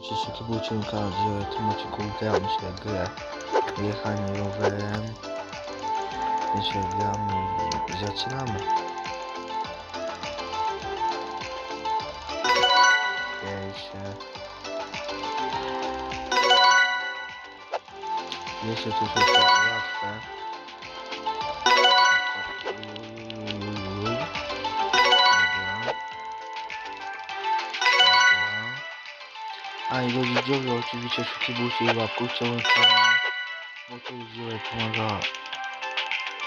Mój kanał, że w tym odcinku gram się grę jechanie rowerem. Dzisiaj gramy i zaczynamy. Pierwsze. Jeszcze to jest łatwe. A do widzowie oczywiście subskrybujcie i łapkujcie mój bo to widzowie pomaga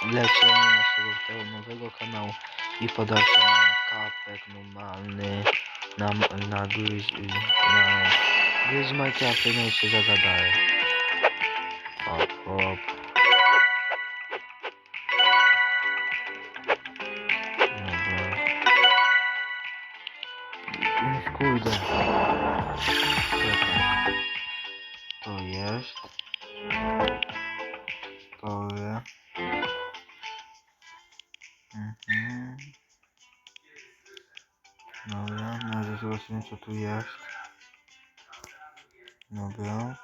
leczeniu naszego tego nowego kanału i podajcie na kapek normalny, na, na gry, z- na gry z Minecrafta, no i się zagadałem. Hop, hop. Dobra. Kurde. Dobra, na razie zobaczymy co tu jest. Dobra.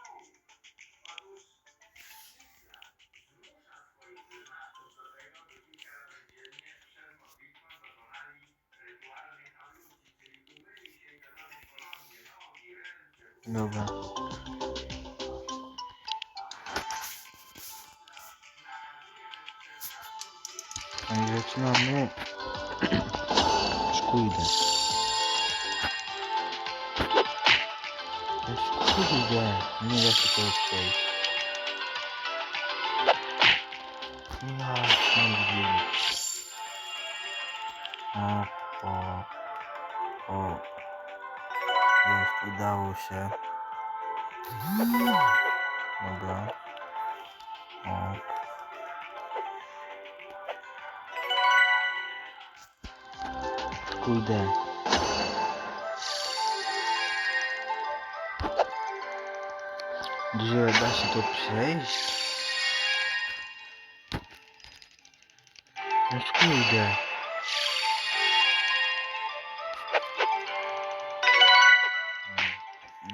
Dobra. No i Szkójdę. Nie da się tego przejść. Ja nigdy. O, o, o. Jest, udało się. Dobra. O. Kurde. Gdzie da się to przejść? No kurde.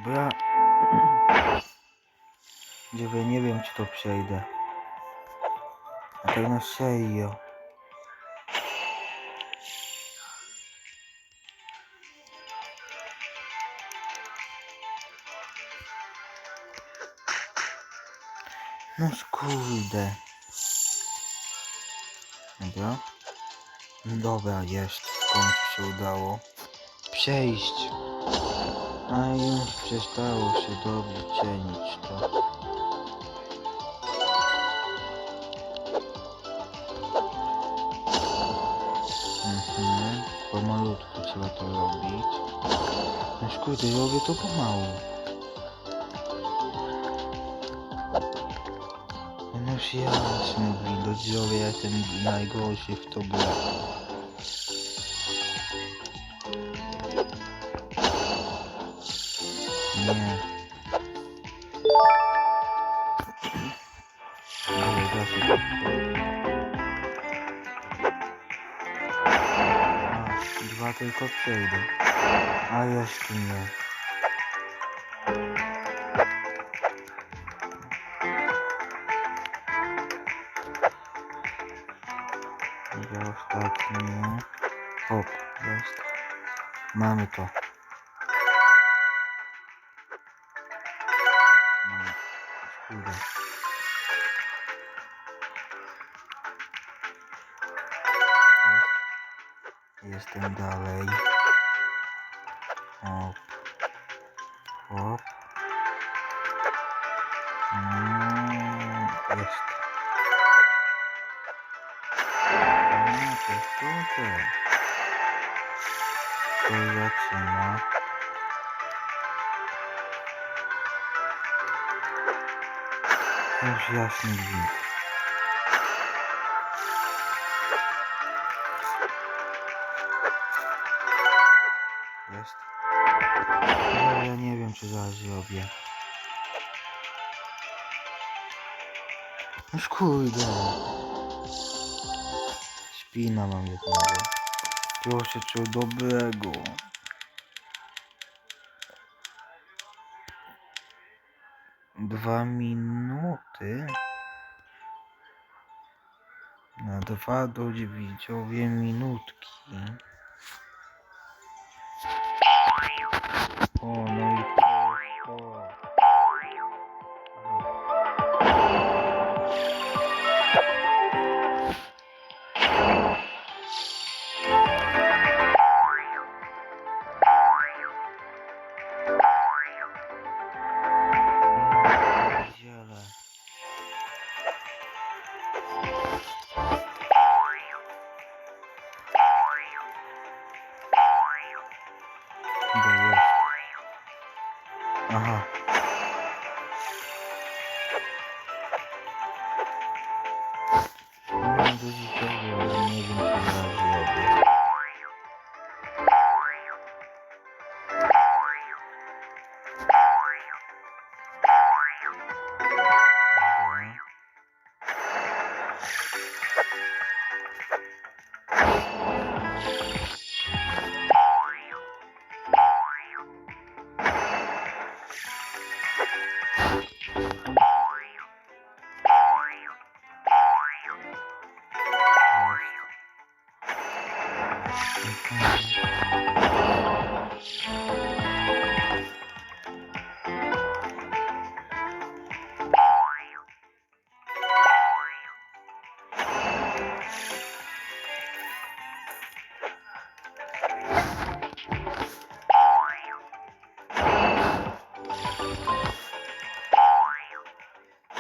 Bra... Gdzie nie wiem czy to przejdę. A tak na serio. No kurde. Dobra. Dobra, jest. W końcu się udało. Przejść. A już przestało się dobrze cienić to. Mhm. Pomalutku trzeba to robić. No kurde, robię to pomału. Jasny widok, że ja jestem najgorszy w to grę. Nie. Dwa tylko przejdę. A jeszcze nie. Mamy to. Mamy. Jestem dalej. Hop. Hop. To zaczyna. Już jasny gwint. Jest. No, ja nie wiem, czy zaraz zrobię. No kurde. Spina mam jednego. Proszę, co dobrego. Dwa minuty. Na dwa do widzowie minutki. O, no i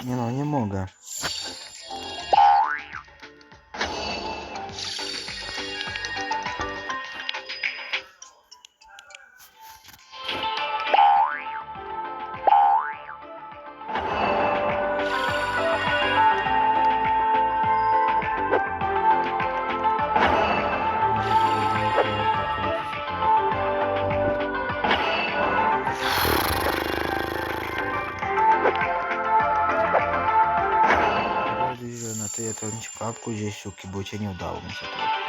Nie no, nie mogę. To ciekawku gdzieś u kibucie nie udało mi się to.